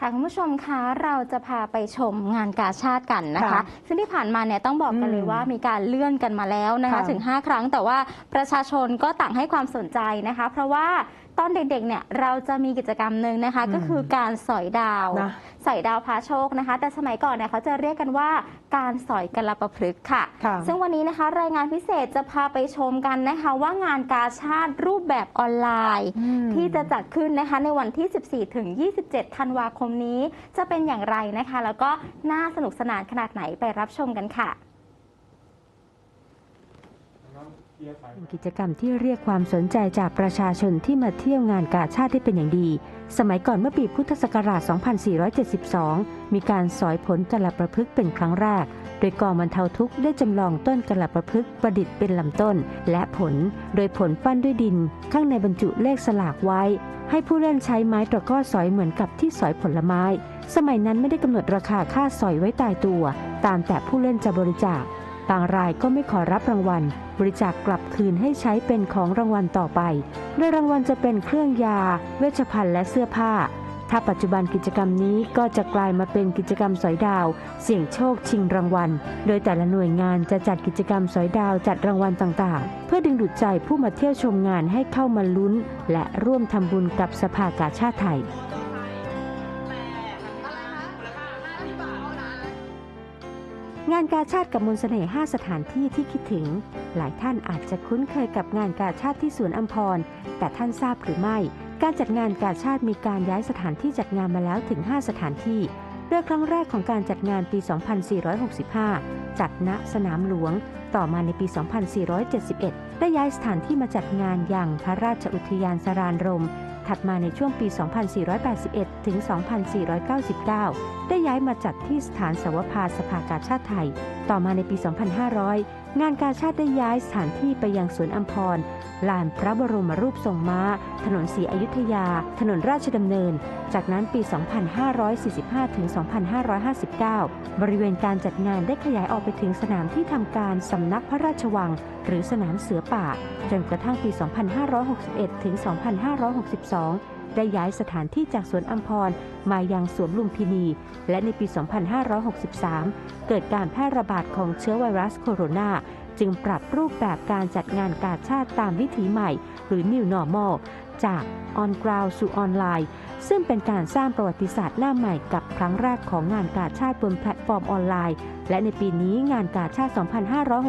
ค่ะคุณผู้ชมคะเราจะพาไปชมงานกาชาติกันนะคะ ค่ะซึ่งที่ผ่านมาเนี่ยต้องบอกกันเลยอืมว่ามีการเลื่อนกันมาแล้วนะคะค่ะถึง 5 ครั้งแต่ว่าประชาชนก็ต่างให้ความสนใจนะคะ เพราะว่าตอนเด็กๆเนี่ยเราจะมีกิจกรรมหนึ่งนะคะ อืมก็คือการสอยดาวนะสอยดาวพาโชคนะคะ แต่สมัยก่อนเนี่ยเขาจะเรียกกันว่าการสอยกระประพฤกษ์ค่ะ ค่ะ ซึ่งวันนี้นะคะรายงานพิเศษจะพาไปชมกันนะคะ ว่างานกาชาติรูปแบบออนไลน์อืมที่จะจัดขึ้นนะคะในวันที่ 14 ถึง 27 ธันวาคมนี้จะเป็นอย่างไรนะคะ แล้วก็น่าสนุกสนานขนาดไหนไปรับชมกันค่ะ กิจกรรมที่เรียกความสนใจจากประชาชนที่มาเที่ยวงานกาชาติได้เป็นอย่างดี สมัยก่อนเมื่อปีพุทธศักราช 2472 มีการสอยผลกระประพฤกเป็นครั้งแรก โดยกองบรรเทาทุกข์ได้จำลองต้นกระประพฤกประดิษฐ์เป็นลำต้น และผล โดยผลปั้นด้วยดิน ข้างในบรรจุเลขสลากไว้ ให้ผู้เล่นใช้ไม้ตะก้อสอยเหมือนกับที่สอยผลไม้ สมัยนั้นไม่ได้กำหนดราคาค่าสอยไว้ตายตัว ตามแต่ผู้เล่นจะบริจาค บางรายก็ไม่ขอรับรางวัล บริจาคกลับคืนให้ใช้เป็นของรางวัลต่อไป โดยรางวัลจะเป็นเครื่องยา เวชภัณฑ์และเสื้อผ้า ถ้าปัจจุบันกิจกรรมนี้ก็จะกลายมาเป็นกิจกรรมสอยดาว เสี่ยงโชคชิงรางวัล โดยแต่ละหน่วยงานจะจัดกิจกรรมสอยดาวจัดรางวัลต่างๆ เพื่อดึงดูดใจผู้มาเที่ยวชมงานให้เข้ามาลุ้น และร่วมทำบุญกับสภากาชาติไทย งานกาชาติกับมนต์เสน่ห์5สถานที่ที่คิดถึง หลายท่านอาจจะคุ้นเคยกับงานกาชาติที่สวนอัมพร แต่ท่านทราบหรือไม่ การจัดงานกาชาติมีการย้ายสถานที่จัดงานมาแล้วถึง 5 สถานที่โดยครั้งแรกของการจัดงานปี 2465 จัดณสนามหลวง ต่อมาในปี 2471 ได้ย้ายสถานที่มาจัดงานอย่างพระราชอุทยานสรานรม ถัดมาในช่วงปี 2481 ถึง 2499 ได้ย้ายมาจัดที่สถานสวภาสภากาชาติไทย ต่อมาในปี 2500 งานกาชาติได้ย้ายสถานที่ไปยังสวนอัมพร ลานพระบรมรูปทรงม้า ถนนศรีอยุธยา ถนนราชดำเนิน จากนั้นปี 2545 ถึง 2559 บริเวณการจัดงานได้ขยายออกไปถึงสนามที่ทำการสำนักพระราชวัง หรือสนามเสือป่า จนกระทั่งปี 2561 ถึง 2562 ได้ย้ายสถานที่จากสวนอัมพรมายังสวนลุมพินี และในปี 2563 เกิดการแพร่ระบาดของเชื้อไวรัสโคโรนาจึงปรับรูปแบบการจัดงานกาชาติตามวิถีใหม่ หรือ New Normal จาก On Ground สู่ออนไลน์ ซึ่งเป็นการสร้างประวัติศาสตร์หน้าใหม่กับครั้งแรกของงานกาชาติบนแพลตฟอร์มออนไลน์ และในปีนี้งานกาชาติ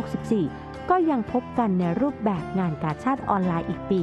2564 ก็ยังพบกันในรูปแบบงานกาชาติออนไลน์อีกปี